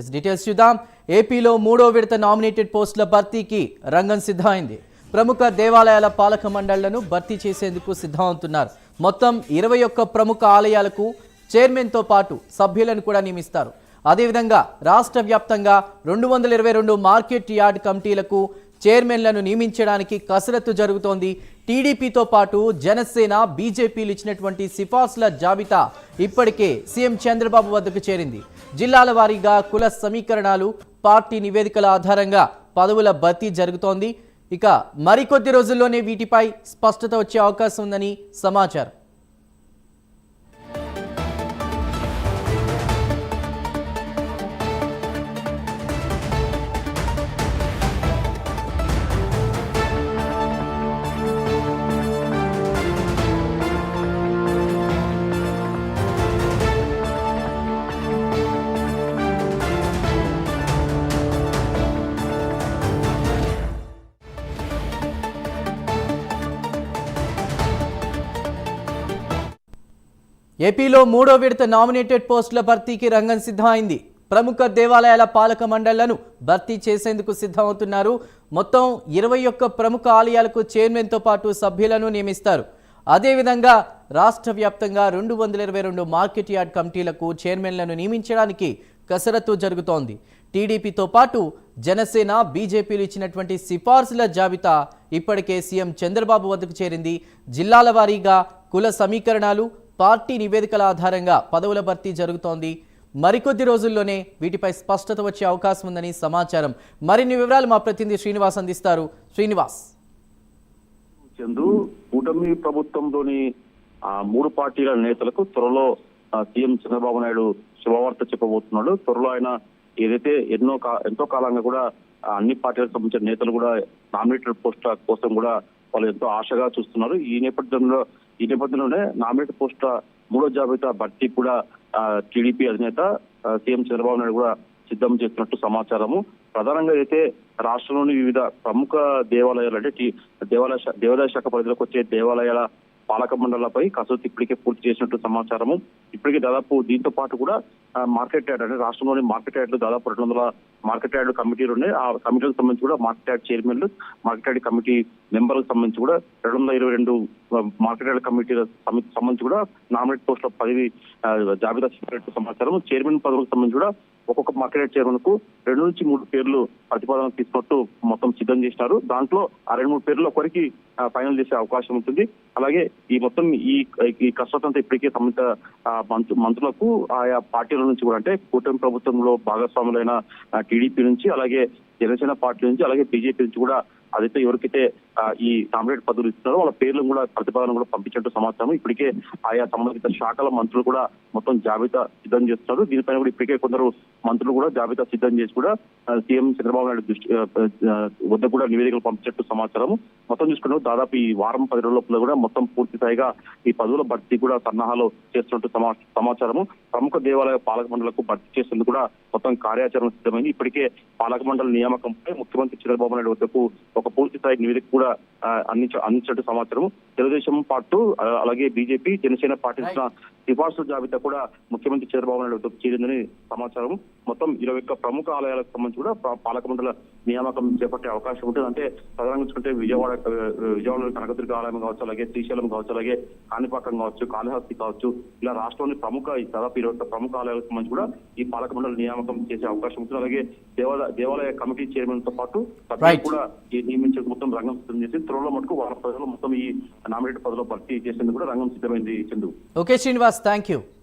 Yes details చూద్దాం. ఏపీలో మూడో విడత నామినేటెడ్ పోస్టుల భర్తీకి రంగం సిద్ధమైంది. ప్రముఖ దేవాలయాల పాలక మండళ్ళను భర్తీ చేసేందుకు సిద్ధమవుతున్నారు మొత్తం ఇరవై ఒక్క ప్రముఖ ఆలయాలకు చైర్మన్తో పాటు సభ్యులను కూడా నియమిస్తారు. అదేవిధంగా రాష్ట్ర వ్యాప్తంగా రెండు వందల ఇరవై రెండు మార్కెట్ యార్డ్ కమిటీలకు చైర్మన్లను నియమించడానికి కసరత్తు జరుగుతోంది. టీడీపీతో పాటు జనసేన బీజేపీలు ఇచ్చినటువంటి సిఫార్సుల జాబితా ఇప్పటికే సీఎం చంద్రబాబు వద్దకు చేరింది. జిల్లాల వారీగా కుల సమీకరణాలు పార్టీ నివేదికల ఆధారంగా పదవుల భర్తీ జరుగుతోంది. ఇక మరికొద్ది రోజుల్లోనే వీటిపై స్పష్టత వచ్చే అవకాశం ఉందని సమాచారం. ఏపీలో మూడో విడత నామినేటెడ్ పోస్టుల భర్తీకి రంగం సిద్ధమైంది. ప్రముఖ దేవాలయాల పాలక మండళ్ళను భర్తీ చేసేందుకు సిద్ధమవుతున్నారు. మొత్తం ఇరవై ఒక్క ప్రముఖ ఆలయాలకు చైర్మన్తో పాటు సభ్యులను నియమిస్తారు. అదేవిధంగా రాష్ట్ర వ్యాప్తంగా రెండు వందల ఇరవై రెండు మార్కెట్ యార్డ్ కమిటీలకు చైర్మన్లను నియమించడానికి కసరత్తు జరుగుతోంది. టీడీపీతో పాటు జనసేన బీజేపీలు ఇచ్చినటువంటి సిఫార్సుల జాబితా ఇప్పటికే సీఎం చంద్రబాబు వద్దకు చేరింది. జిల్లాల వారీగా కుల సమీకరణాలు పార్టీ నివేదికల ఆధారంగా పదవుల భర్తీ జరుగుతోంది. మరికొద్ది రోజుల్లోనే వీటిపై స్పష్టత వచ్చే అవకాశం ఉందని సమాచారం. మరిన్ని వివరాలు మా ప్రతినిధి శ్రీనివాస్ అందిస్తారు. శ్రీనివాస్. చందు కూటమి ప్రభుత్వంలోని ఆ మూడు పార్టీల నేతలకు త్వరలో సీఎం చంద్రబాబు నాయుడు శుభవార్త చెప్పబోతున్నాడు. త్వరలో ఆయన ఏదైతే ఎన్నో కా- ఎంతో కాలంగా కూడా అన్ని పార్టీలకు సంబంధించిన నేతలు కూడా నామినేటెడ్ పోస్టుల కోసం కూడా వాళ్ళు ఎంతో ఆశగా చూస్తున్నారు. ఈ నేపథ్యంలో ఈ నేపథ్యంలోనే నామినేట్ పోస్టుల మూడో జాబితా భర్తీ కూడా టీడీపీ అధినేత సీఎం చంద్రబాబు నాయుడు కూడా సిద్ధం చేస్తున్నట్టు సమాచారము. ప్రధానంగా అయితే రాష్ట్రంలోని వివిధ ప్రముఖ దేవాలయాలు అంటే దేవాలయ దేవాలయ శాఖ పరిధిలోకి వచ్చే దేవాలయాల పాలక మండలపై కసరత్తు ఇప్పటికే పూర్తి చేసినట్టు సమాచారము. ఇప్పటికే దాదాపు దీంతో పాటు కూడా మార్కెట్ యార్డ్ అంటే రాష్ట్రంలోని మార్కెట్ యార్డ్లు దాదాపు రెండు వందల మార్కెట్ యార్డ్ కమిటీలు ఉన్నాయి. ఆ కమిటీలకు సంబంధించి కూడా మార్కెట్ యార్డ్ చైర్మన్లు మార్కెట్ యార్డ్ కమిటీ మెంబర్లకు సంబంధించి కూడా రెండు వందల ఇరవై రెండు మార్కెట్ యార్డ్ కమిటీల సమి- సంబంధించి కూడా నామినేట్ పోస్టుల పదవి జాబితా చేసినట్టు సమాచారం చైర్మన్ పదవులకు సంబంధించి కూడా ఒక్కొక్క మార్కెట్ యార్డ్ చైర్మన్కు రెండు నుంచి మూడు పేర్లు ప్రతిపాదన తీసుకున్నట్టు మొత్తం సిద్ధం చేసినారు. దాంట్లో ఆ రెండు మూడు పేర్లు ఒకరికి ఫైనల్ చేసే అవకాశం ఉంటుంది. అలాగే ఈ మొత్తం ఈ ఈ కసరత్తు ఇప్పటికే సంబంధిత మంత్రు- మంత్రులకు ఆయా పార్టీల నుంచి కూడా అంటే కూటమి ప్రభుత్వంలో భాగస్వాములైన టీడీపీ నుంచి అలాగే జనసేన పార్టీ నుంచి అలాగే బీజేపీ నుంచి కూడా అదైతే ఎవరికైతే ఈ నామినేట్ పదవులు ఇస్తున్నారో. వాళ్ళ పేర్లు కూడా ప్రతిపాదన కూడా పంపించినట్టు సమాచారం. ఇప్పటికే ఆయా సంబంధిత శాఖల మంత్రులు కూడా మొత్తం జాబితా సిద్ధం చేస్తున్నారు. దీనిపైన కూడా ఇప్పటికే కొందరు మంత్రులు కూడా జాబితా సిద్ధం చేసి కూడా సీఎం చంద్రబాబు నాయుడు దృష్టి వద్ద కూడా నివేదికలు పంపించినట్టు సమాచారం. మొత్తం చూసుకుంటే దాదాపు ఈ వారం పది రోజుల కూడా మొత్తం పూర్తి స్థాయిగా ఈ పదవుల భర్తీ కూడా సన్నాహాలు చేస్తున్నట్టు సమా- సమాచారము. ప్రముఖ దేవాలయ పాలక మండలకు భర్తీ చేసేందుకు కూడా మొత్తం కార్యాచరణ సిద్ధమైంది. ఇప్పటికే పాలక మండలి నియామకంపై ముఖ్యమంత్రి చంద్రబాబు నాయుడు వద్దకు ఒక పూర్తి స్థాయి నివేదిక కూడా ఆ, అందించ అందించినట్టు సమాచారం తెలుగుదేశం పార్టీ అలాగే బీజేపీ జనసేన పాటించిన సిఫార్సుల జాబితా కూడా ముఖ్యమంత్రి చంద్రబాబు నాయుడు చేరిందని సమాచారం. మొత్తం ఇరవై ఒక్క ప్రముఖ ఆలయాలకు సంబంధించి కూడా పాలక మండల నియామకం చేపట్టే అవకాశం ఉంటుంది. అంటే ప్రధానంగా చూసుకుంటే విజయవాడ విజయవాడలో కనకదుర్గ ఆలయం కావచ్చు అలాగే శ్రీశైలం కావచ్చు అలాగే కాణిపాకం కావచ్చు కాళహస్తి కావచ్చు ఇలా రాష్ట్రంలోని ప్రముఖ ఈ దాదాపు ఇరవై ఒక్క ప్రముఖ ఆలయాలకు సంబంధించి కూడా ఈ పాలక మండలి నియామకం చేసే అవకాశం ఉంటుంది. అలాగే దేవాలయ దేవాలయ కమిటీ చైర్మన్తో పాటు. కూడా ఈ నియమించే మొత్తం రంగం సిద్ధం చేసి త్వరలో మటుకు వారం పదవులు మొత్తం ఈ నామినేట్ పదవిలో భర్తీ చేసేందుకు కూడా రంగం సిద్ధమైంది Chandu. Okay Srinivas. Thank you.